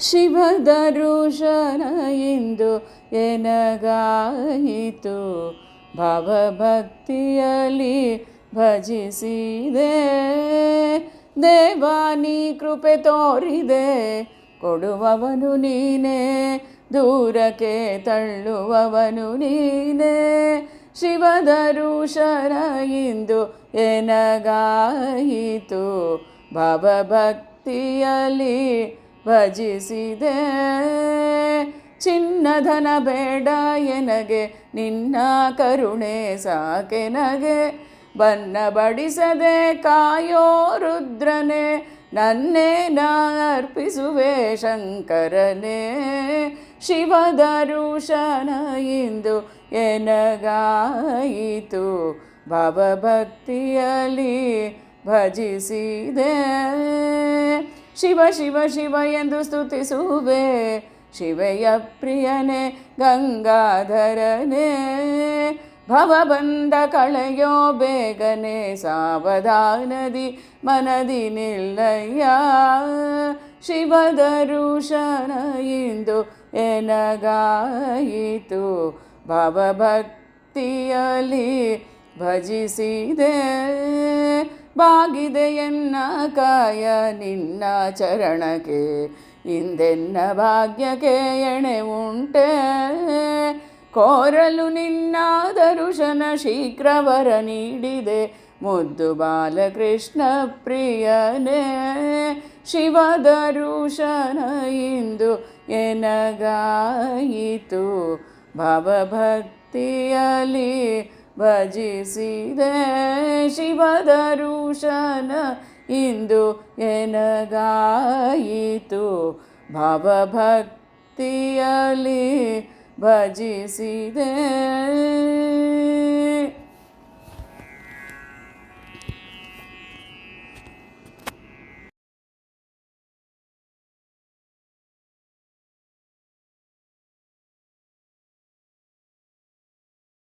ಶಿವದರುಶನ ಇಂದು ಎನಗಾಯಿತು. ಭವಭಕ್ತಿಯಲ್ಲಿ ಭಜಿಸಿದೆ. ದೇವಾನಿ ಕೃಪೆ ತೋರಿದೆ. ಕೊಡುವವನು ನೀನೇ. ದೂರಕ್ಕೆ ತಳ್ಳುವವನು ನೀನೇ. ಶಿವದರುಶನ ಇಂದು ಎನಗಾಯಿತು. ಭವಭಕ್ತಿಯಲ್ಲಿ ಭಜಿಸಿದೆ. ಚಿನ್ನಧನ ಬೇಡ ಎನಗೆ, ನಿನ್ನ ಕರುಣೆ ಸಾಕೆನಗೆ. ಬನ್ನ ಬಡಿಸದೆ ಕಾಯೋ ರುದ್ರನೇ, ನನ್ನೇ ಅರ್ಪಿಸುವೆ ಶಂಕರನೇ. ಶಿವದರುಶನ ಇಂದು ಎನಗಾಯಿತು, ಭವಭಕ್ತಿಯಲ್ಲಿ ಭಜಿಸಿದೆ. ಶಿವ ಶಿವ ಶಿವ ಎಂದು ಸ್ತುತಿಸುವೆ. ಶಿವಯ ಪ್ರಿಯನೇ, ಗಂಗಾಧರನೇ, ಭವಬಂಧ ಕಳೆಯೋ ಬೇಗನೆ ಸಾವಧಾನದಿ ಮನದಿ ನಿಲ್ಲಯ್ಯ. ಶಿವದರುಶನ ಇಂದು ಎನಗಾಯಿತು. ಭವಭಕ್ತಿಯಲ್ಲಿ ಭಜಿಸಿದೆ. ಬಾಗಿದೆ ಎನ್ನ ಕಾಯ ನಿನ್ನ ಚರಣಕ್ಕೆ. ಇಂದೆನ್ನ ಭಾಗ್ಯಕ್ಕೆ ಎಣೆ ಉಂಟೆ. ಕೋರಲು ನಿನ್ನ ದರುಶನ ಶೀಘ್ರವರ ನೀಡಿದೆ. ಮುದ್ದು ಬಾಲಕೃಷ್ಣ ಪ್ರಿಯನೇ ಶಿವದರುಶನ ಇಂದು ಎನಗಾಯಿತು. ಭವಭಕ್ತಿಯಲ್ಲಿ ಭಜಿಸಿದೆ ಶಿವದರುಶನ ಇಂದು ಎನಗಾಯಿತು ಭವಭಕ್ತಿಯಲ್ಲಿ ಭಜಿಸಿದೆ